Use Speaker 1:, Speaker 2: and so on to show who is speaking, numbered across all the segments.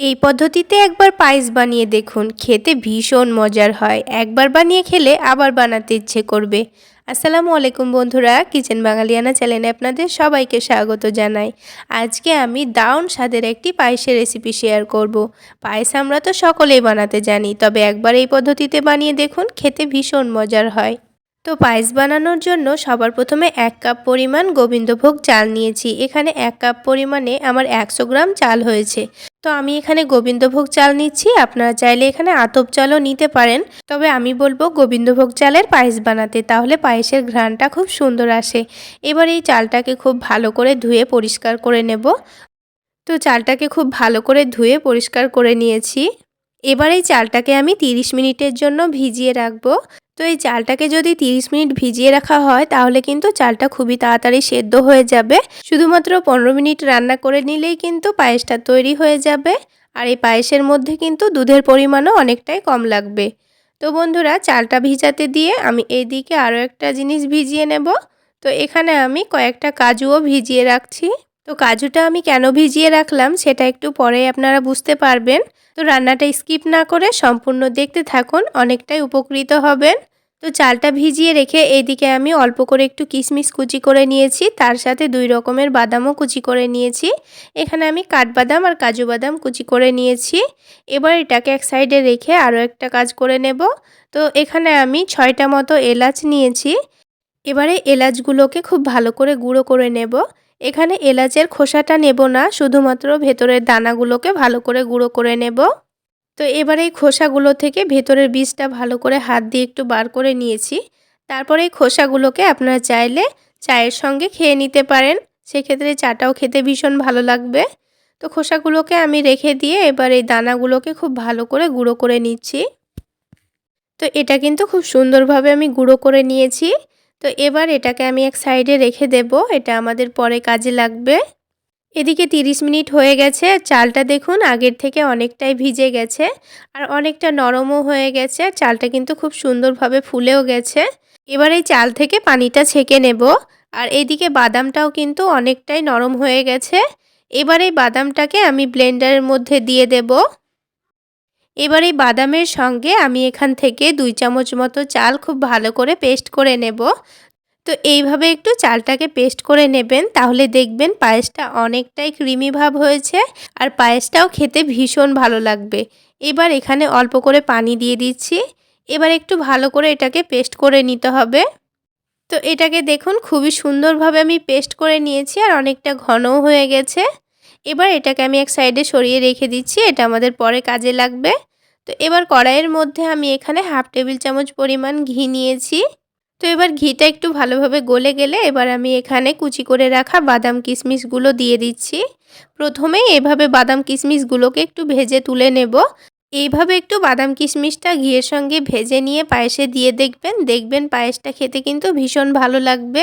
Speaker 1: এই পদ্ধতিতে একবার পায়েস বানিয়ে দেখুন, খেতে ভীষণ মজার হয়। একবার বানিয়ে খেলে আবার বানাতে ইচ্ছে করবে। আসসালামু আলাইকুম বন্ধুরা, কিচেন বাঙালিয়ানা চ্যানেলে আপনাদের সবাইকে স্বাগত জানাই। আজকে আমি দাউন স্বাদের একটি পায়েসের রেসিপি শেয়ার করব। পায়েস আমরা তো সকলেই বানাতে জানি, তবে একবার এই পদ্ধতিতে বানিয়ে দেখুন, খেতে ভীষণ মজার হয়। তো পায়েস বানানোর জন্য সবার প্রথমে এক কাপ পরিমাণ গোবিন্দভোগ চাল নিয়েছি। এখানে এক কাপ পরিমাণে আমার একশো গ্রাম চাল হয়েছে। তো আমি এখানে গোবিন্দভোগ চাল নিচ্ছি। আপনারা চাইলে এখানে আতপ চালও নিতে পারেন। তবে আমি বলব গোবিন্দভোগ চালের পায়েস বানাতে, তাহলে পায়েসের ঘ্রাণটা খুব সুন্দর আসে। এবার এই চালটাকে খুব ভালো করে ধুয়ে পরিষ্কার করে নেব। তো চালটাকে খুব ভালো করে ধুয়ে পরিষ্কার করে নিয়েছি। এবার এই চালটাকে আমি 30 মিনিটের জন্য ভিজিয়ে রাখব। তো এই চালটাকে যদি 30 মিনিট ভিজিয়ে রাখা হয়, তাহলে কিন্তু চালটা খুবই তাড়াতাড়ি সেদ্ধ হয়ে যাবে। শুধুমাত্র পনেরো মিনিট রান্না করে নিলেই কিন্তু পায়েসটা তৈরি হয়ে যাবে। আর এই পায়েসের মধ্যে কিন্তু দুধের পরিমাণও অনেকটাই কম লাগবে। তো বন্ধুরা, চালটা ভিজাতে দিয়ে আমি এইদিকে আরও একটা জিনিস ভিজিয়ে নেব। তো এখানে আমি কয়েকটা কাজুও ভিজিয়ে রাখছি। তো কাজুটা আমি কেন ভিজিয়ে রাখলাম, সেটা একটু পরে আপনারা বুঝতে পারবেন। তো রান্নাটা স্কিপ না করে সম্পূর্ণ দেখতে থাকুন, অনেকটাই উপকৃত হবেন। তো চালটা ভিজিয়ে রেখে এইদিকে আমি অল্প করে একটু কিশমিশ কুচি করে নিয়েছি। তার সাথে দুই রকমের বাদামও কুচি করে নিয়েছি। এখানে আমি কাঠবাদাম আর কাজু বাদাম কুচি করে নিয়েছি। এবার এটাকে এক সাইডে রেখে আরও একটা কাজ করে নেব। তো এখানে আমি ছয়টা মতো এলাচ নিয়েছি। এবারে এলাচগুলোকে খুব ভালো করে গুঁড়ো করে নেব। এখানে এলাচের খোসাটা নেব না, শুধুমাত্র ভেতরের দানাগুলোকে ভালো করে গুঁড়ো করে নেব। তো এবার এই খোসাগুলো থেকে ভেতরের বীজটা ভালো করে হাত দিয়ে একটু বার করে নিয়েছি। তারপরে এই খোসাগুলোকে আপনারা চাইলে চায়ের সঙ্গে খেয়ে নিতে পারেন। সেক্ষেত্রে চাটাও খেতে ভীষণ ভালো লাগবে। তো খোসাগুলোকে আমি রেখে দিয়ে এবার এই দানাগুলোকে খুব ভালো করে গুঁড়ো করে নিচ্ছি। তো এটা কিন্তু খুব সুন্দরভাবে আমি গুঁড়ো করে নিয়েছি। তো এবার এটাকে আমি এক সাইডে রেখে দেব। এটা আমাদের পরে কাজে লাগবে। এদিকে 30 মিনিট হয়ে গেছে, চালটা দেখুন আগের থেকে অনেকটাই ভিজে গেছে আর অনেকটা নরমও হয়ে গেছে, চালটা কিন্তু খুব সুন্দরভাবে ফুলেও গেছে। এবার এই চাল থেকে পানিটা ছেঁকে নেব আর এদিকে বাদামটাও কিন্তু অনেকটাই নরম হয়ে গেছে। এবার এই বাদামটাকে আমি ব্লেন্ডারের মধ্যে দিয়ে দেব। এবার এই বাদামের সঙ্গে আমি এখান থেকে দুই চামচ মতো চাল খুব ভালো করে পেস্ট করে নেব। তো এইভাবে একটু চালটাকে পেস্ট করে নেবেন, তাহলে দেখবেন পায়েসটা অনেকটাই ক্রিমি ভাব হয়েছে আর পায়েসটাও খেতে ভীষণ ভালো লাগবে। এবার এখানে অল্প করে পানি দিয়ে দিচ্ছি। এবার একটু ভালো করে এটাকে পেস্ট করে নিতে হবে। তো এটাকে দেখুন খুবই সুন্দরভাবে আমি পেস্ট করে নিয়েছি আর অনেকটা ঘনও হয়ে গেছে। এবার এটাকে আমি এক সাইডে সরিয়ে রেখে দিচ্ছি, এটা আমাদের পরে কাজে লাগবে। তো এবার কড়াইয়ের মধ্যে আমি এখানে হাফ টেবিল চামচ পরিমাণ ঘি নিয়েছি। তো এবার ঘিটা একটু ভালোভাবে গলে গেলে এবার আমি এখানে কুচি করে রাখা বাদাম কিশমিশগুলো দিয়ে দিচ্ছি। প্রথমেই এভাবে বাদাম কিশমিশগুলোকে একটু ভেজে তুলে নেব। এইভাবে একটু বাদাম কিশমিশটা ঘিয়ের সঙ্গে ভেজে নিয়ে পায়েসে দিয়ে দেখবেন। দেখবেন পায়েসটা খেতে কিন্তু ভীষণ ভালো লাগবে।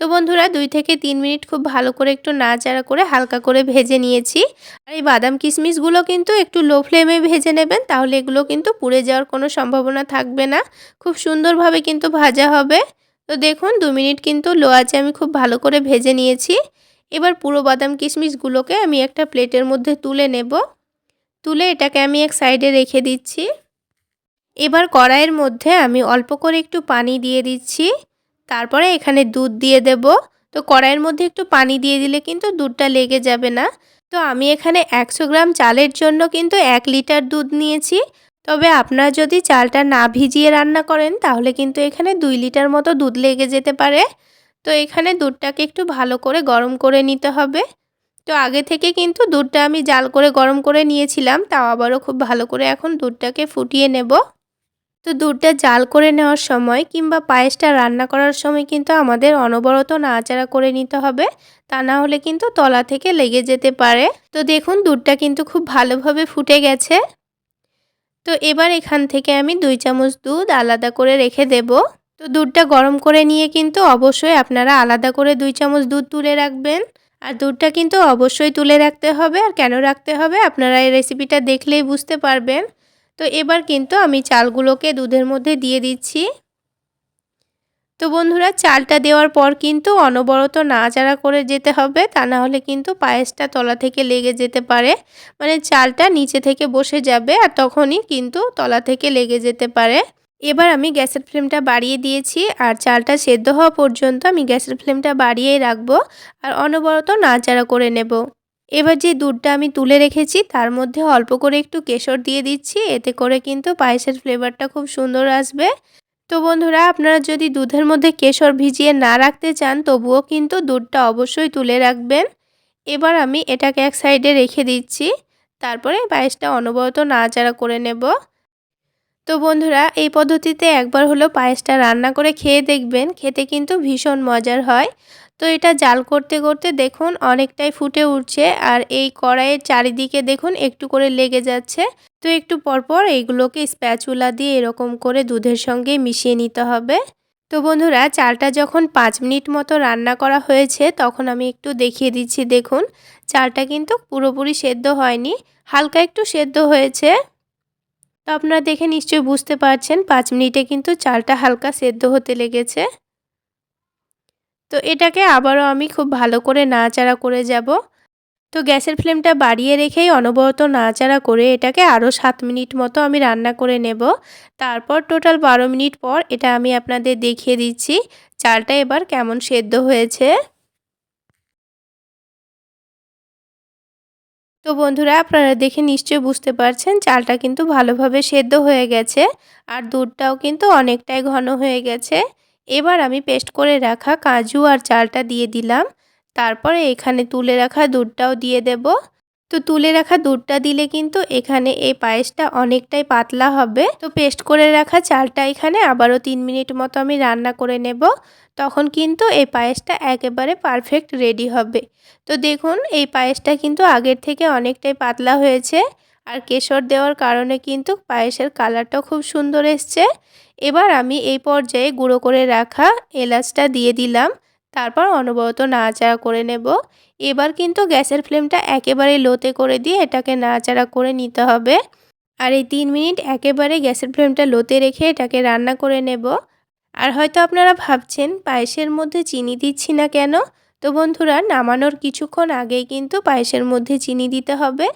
Speaker 1: তো বন্ধুরা দুই থেকে তিন মিনিট খুব ভালো করে একটু নাড়াচাড়া করে হালকা করে ভেজে নিয়েছি। আর এই বাদাম কিশমিশগুলো কিন্তু একটু লো ফ্লেমে ভেজে নেবেন, তাহলে এগুলো কিন্তু পুড়ে যাওয়ার কোনো সম্ভাবনা থাকবে না। খুব সুন্দরভাবে কিন্তু ভাজা হবে। তো দেখুন, দু মিনিট কিন্তু লো আছে আমি খুব ভালো করে ভেজে নিয়েছি। এবার পুরো বাদাম কিশমিশগুলোকে আমি একটা প্লেটের মধ্যে তুলে নেব। তুলে এটাকে আমি এক সাইডে রেখে দিচ্ছি। এবার কড়াইয়ের মধ্যে আমি অল্প করে একটু পানি দিয়ে দিচ্ছি। তারপরে এখানে দুধ দিয়ে দেব। তো কড়াইয়ের মধ্যে একটু পানি দিয়ে দিলে কিন্তু দুধটা লেগে যাবে না। তো আমি এখানে একশো গ্রাম চালের জন্য কিন্তু এক লিটার দুধ নিয়েছি। তবে আপনারা যদি চালটা না ভিজিয়ে রান্না করেন, তাহলে কিন্তু এখানে দুই লিটার মতো দুধ লেগে যেতে পারে। তো এখানে দুধটাকে একটু ভালো করে গরম করে নিতে হবে। তো আগে থেকে কিন্তু দুধটা আমি জাল করে গরম করে নিয়েছিলাম, তাও আবারও খুব ভালো করে এখন দুধটাকে ফুটিয়ে নেব। তো দুধটা জাল করে নেওয়ার সময় কিংবা পায়েসটা রান্না করার সময় কিন্তু আমাদের অনবরত নাড়াচাড়া করে নিতে হবে। তা না হলে কিন্তু তলা থেকে লেগে যেতে পারে। তো দেখুন, দুধটা কিন্তু খুব ভালোভাবে ফুটে গেছে। তো এবার এখান থেকে আমি দুই চামচ দুধ আলাদা করে রেখে দেব। তো দুধটা গরম করে নিয়ে কিন্তু অবশ্যই আপনারা আলাদা করে দুই চামচ দুধ তুলে রাখবেন। আর দুধটা কিন্তু অবশ্যই তুলে রাখতে হবে। আর কেন রাখতে হবে? আপনারা এই রেসিপিটা দেখলেই বুঝতে পারবেন। তো এবার কিন্তু আমি চালগুলোকে দুধের মধ্যে দিয়ে দিচ্ছি। তো বন্ধুরা, চালটা দেওয়ার পর কিন্তু অনবরত নাড়াচাড়া করে যেতে হবে, তা না হলে কিন্তু পায়েসটা তলা থেকে লেগে যেতে পারে। মানে চালটা নিচে থেকে বসে যাবে আর তখনই কিন্তু তলা থেকে লেগে যেতে পারে। এবার আমি গ্যাসের ফ্লেমটা বাড়িয়ে দিয়েছি আর চালটা সেদ্ধ হওয়া পর্যন্ত আমি গ্যাসের ফ্লেমটা বাড়িয়েই রাখব আর অনবরত নাড়াচাড়া করে নেব। এবার যে দুধটা আমি তুলে রেখেছি, তার মধ্যে অল্প করে একটু কেশর দিয়ে দিচ্ছি, এতে করে কিন্তু পায়েসের ফ্লেভারটা খুব সুন্দর আসবে। তো বন্ধুরা, আপনারা যদি দুধের মধ্যে কেশর ভিজিয়ে না রাখতে চান, তবুও কিন্তু দুধটা অবশ্যই তুলে রাখবেন। এবার আমি এটাকে এক সাইডে রেখে দিচ্ছি, তারপরে পায়েসটা অনবরত নাড়াচাড়া করে নেব। তো বন্ধুরা, এই পদ্ধতিতে একবার হলো পায়েসটা রান্না করে খেয়ে দেখবেন, খেতে কিন্তু ভীষণ মজার হয়। তো এটা জাল করতে করতে দেখুন অনেকটাই ফুটে উঠছে আর এই কড়াইয়ের চারিদিকে দেখুন একটু করে লেগে যাচ্ছে। তো একটু পরপর এইগুলোকে স্প্যাচুলা দিয়ে এরকম করে দুধের সঙ্গে মিশিয়ে নিতে হবে। তো বন্ধুরা, চালটা যখন পাঁচ মিনিট মতো রান্না করা হয়েছে, তখন আমি একটু দেখিয়ে দিচ্ছি, দেখুন। চালটা কিন্তু পুরোপুরি সেদ্ধ হয়নি, হালকা একটু সেদ্ধ হয়েছে। তো আপনারা দেখে নিশ্চয়ই বুঝতে পারছেন, পাঁচ মিনিটে কিন্তু চালটা হালকা সেদ্ধ হতে লেগেছে। তো এটাকে আবারও আমি খুব ভালো করে নাড়াচাড়া করে যাব। তো গ্যাসের ফ্লেমটা বাড়িয়ে রেখেই অনবরত নাড়াচাড়া করে এটাকে আরও সাত মিনিট মতো আমি রান্না করে নেব। তারপর টোটাল বারো মিনিট পর এটা আমি আপনাদের দেখিয়ে দিচ্ছি চালটা এবার কেমন সেদ্ধ হয়েছে। তো বন্ধুরা আপনারা দেখে নিশ্চয়ই বুঝতে পারছেন চালটা কিন্তু ভালোভাবে সেদ্ধ হয়ে গেছে আর দুধটাও কিন্তু অনেকটাই ঘন হয়ে গেছে। এবার আমি পেস্ট করে রাখা কাজু আর চালটা দিয়ে দিলাম। তারপরে এখানে তুলে রাখা দুধটাও দিয়ে দেব। তো তুলে রাখা দুধটা দিলে কিন্তু এখানে এই পায়েসটা অনেকটাই পাতলা হবে। তো পেস্ট করে রাখা চালটা এখানে আবারও তিন মিনিট মতো আমি রান্না করে নেব। তখন কিন্তু এই পায়েসটা একেবারে পারফেক্ট রেডি হবে। তো দেখুন, এই পায়েসটা কিন্তু আগের থেকে অনেকটাই পাতলা হয়েছে। আর কেশর দেওয়ার কারণে কিন্তু পায়েসের কালারটাও খুব সুন্দর এসছে। এবার আমি এই পর্যায়ে গুঁড়ো করে রাখা এলাচটা দিয়ে দিলাম, তারপর অনবরত নাড়াচাড়া করে নেব। এবার কিন্তু গ্যাসের ফ্লেমটা একেবারে লোতে করে দিয়ে এটাকে নাড়াচাড়া করে নিতে হবে। আর এই তিন মিনিট একেবারে গ্যাসের ফ্লেমটা লোতে রেখে এটাকে রান্না করে নেব। আর হয়তো আপনারা ভাবছেন, পায়েসের মধ্যে চিনি দিচ্ছি না কেন? তো বন্ধুরা, নামানোর কিছুক্ষণ আগেই কিন্তু পায়েসের মধ্যে চিনি দিতে হবে।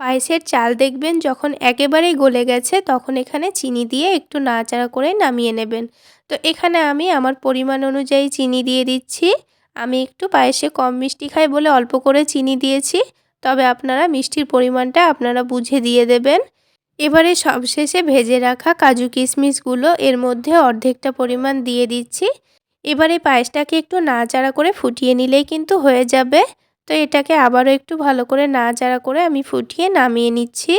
Speaker 1: পায়েসের চাল দেখবেন যখন একেবারেই গলে গেছে, তখন এখানে চিনি দিয়ে একটু নাড়াচাড়া করে নামিয়ে নেবেন। তো এখানে আমি আমার পরিমাণ অনুযায়ী চিনি দিয়ে দিচ্ছি। আমি একটু পায়েসে কম মিষ্টি খাই বলে অল্প করে চিনি দিয়েছি। তবে আপনারা মিষ্টির পরিমাণটা আপনারা বুঝে দিয়ে দেবেন। এবারে সবশেষে ভেজে রাখা কাজু কিশমিশগুলো এর মধ্যে অর্ধেকটা পরিমাণ দিয়ে দিচ্ছি। এবারে পায়েসটাকে একটু নাড়াচাড়া করে ফুটিয়ে নিলেই কিন্তু হয়ে যাবে। তো এটাকে আবারও একটু ভালো করে নাড়াচাড়া করে আমি ফুটিয়ে নামিয়ে নিচ্ছি।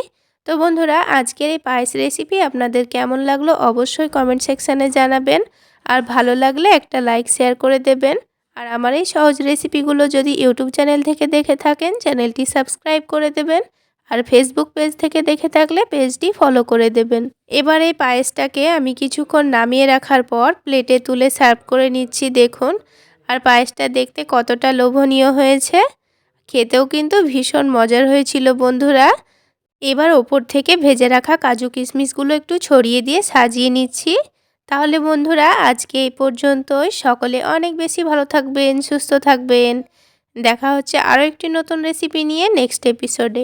Speaker 1: তো বন্ধুরা, আজকের এই পায়েস রেসিপি আপনাদের কেমন লাগল অবশ্যই কমেন্ট সেকশানে জানাবেন। আর ভালো লাগলে একটা লাইক শেয়ার করে দেবেন। আর আমার এই সহজ রেসিপিগুলো যদি ইউটিউব চ্যানেল থেকে দেখে থাকেন চ্যানেলটি সাবস্ক্রাইব করে দেবেন। আর ফেসবুক পেজ থেকে দেখে থাকলে পেজটি ফলো করে দেবেন। এবার এই পায়েসটাকে আমি কিছুক্ষণ নামিয়ে রাখার পর প্লেটে তুলে সার্ভ করে নিচ্ছি, দেখুন। আর পায়েসটা দেখতে কতটা লোভনীয় হয়েছে। খেতেও কিন্তু ভীষণ মজার হয়েছিল বন্ধুরা। এবার ওপর থেকে ভেজে রাখা কাজু কিশমিশগুলো একটু ছড়িয়ে দিয়ে সাজিয়ে নিচ্ছি। তাহলে বন্ধুরা, আজকে এই পর্যন্তই। সকলে অনেক বেশি ভালো থাকবেন, সুস্থ থাকবেন। দেখা হচ্ছে আরও একটি নতুন রেসিপি নিয়ে নেক্সট এপিসোডে